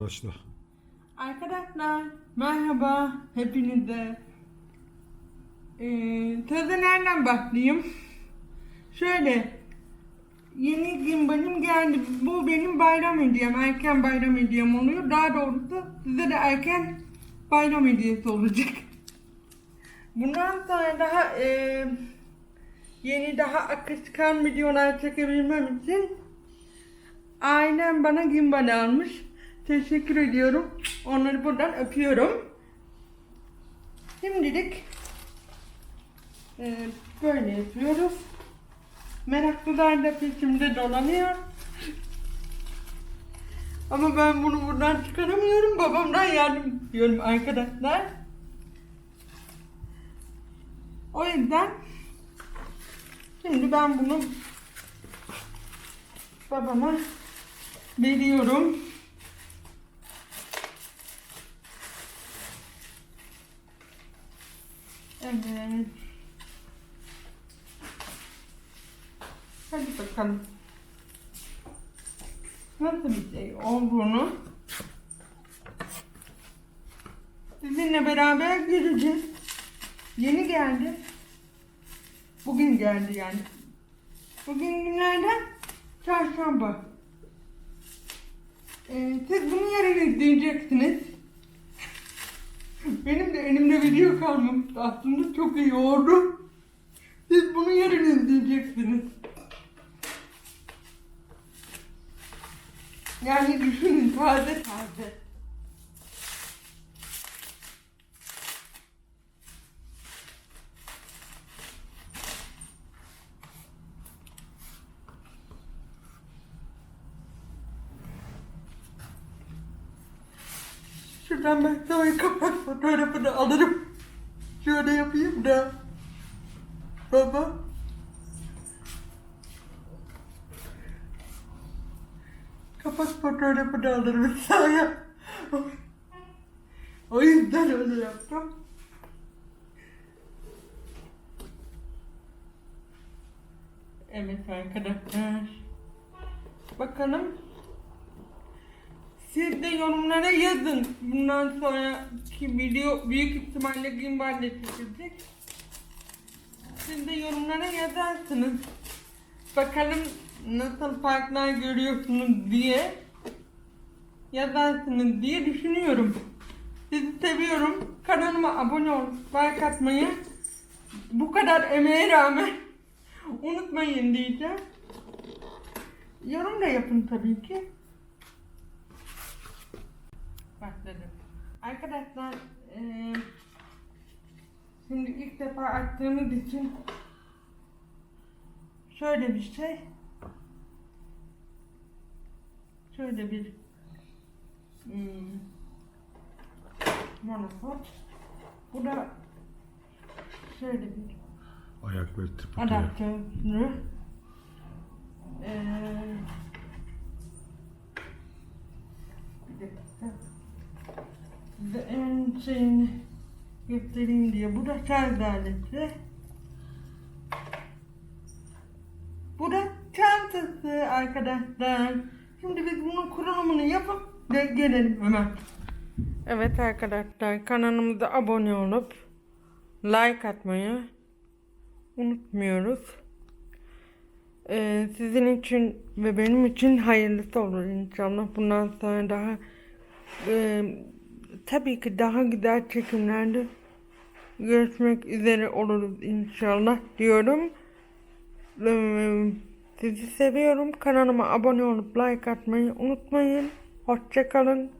Başla. Arkadaşlar merhaba hepinize. Ee, sözü nereden başlayayım? Şöyle yeni gimbalim geldi. Bu benim bayram hediyem. Erken bayram hediyem oluyor. Daha doğrusu size de erken bayram hediyesi olacak. Bundan sonra daha e, yeni daha akışkan videolar çekebilmem için ailem bana gimbal almış. Teşekkür ediyorum. Onları buradan öpüyorum. Şimdilik e, böyle yapıyoruz. Meraklılar da peşimde dolanıyor. Ama ben bunu buradan çıkaramıyorum. Babamdan yardım istiyorum arkadaşlar. O yüzden şimdi ben bunu babama veriyorum. Evet. Hadi bakalım. Nasıl bir şey olduğunu sizinle beraber göreceğiz. Yeni geldi. Bugün geldi yani. Bugün günlerden çarşamba. Ee, siz bunu yarın izleyeceksiniz. Benim de elimde video kalmamıştı aslında çok iyi oldu. Siz bunu yarın izleyeceksiniz. Yani düşünün taze taze. Şuradan ben sana kapak fotoğrafını alırım. Şöyle yapayım da. Baba. Kapak fotoğrafını alırım sana. O yüzden öyle yaptım. Evet arkadaşlar. Bakalım siz de yorumlara yazın. Bundan sonraki video büyük ihtimalle gimballe çekilecek. Siz de yorumlara yazarsınız. Bakalım nasıl farklar görüyorsunuz diye yazarsınız diye düşünüyorum. Sizi seviyorum. Kanalıma abone olup like atmayı bu kadar emeğe rağmen unutmayın diyeceğim. Yorum da yapın tabii ki. Başladım. Arkadaşlar eee, şimdi ilk defa attığımız için şöyle bir şey şöyle bir hmm, monopod bu da şöyle bir Ayak ve adaptörü eee bir dakika. Size en şeyini göstereyim diye. Bu da şarj aleti. Bu da çantası arkadaşlar. Şimdi biz bunun kurulumunu yapıp de gelelim hemen. Evet arkadaşlar kanalımıza abone olup like atmayı unutmuyoruz. Ee, sizin için ve benim için hayırlısı olur inşallah. Bundan sonra daha e, tabii ki daha güzel çekimlerde görüşmek üzere oluruz inşallah diyorum. Ee, sizi seviyorum. Kanalıma abone olup like atmayı unutmayın. Hoşçakalın.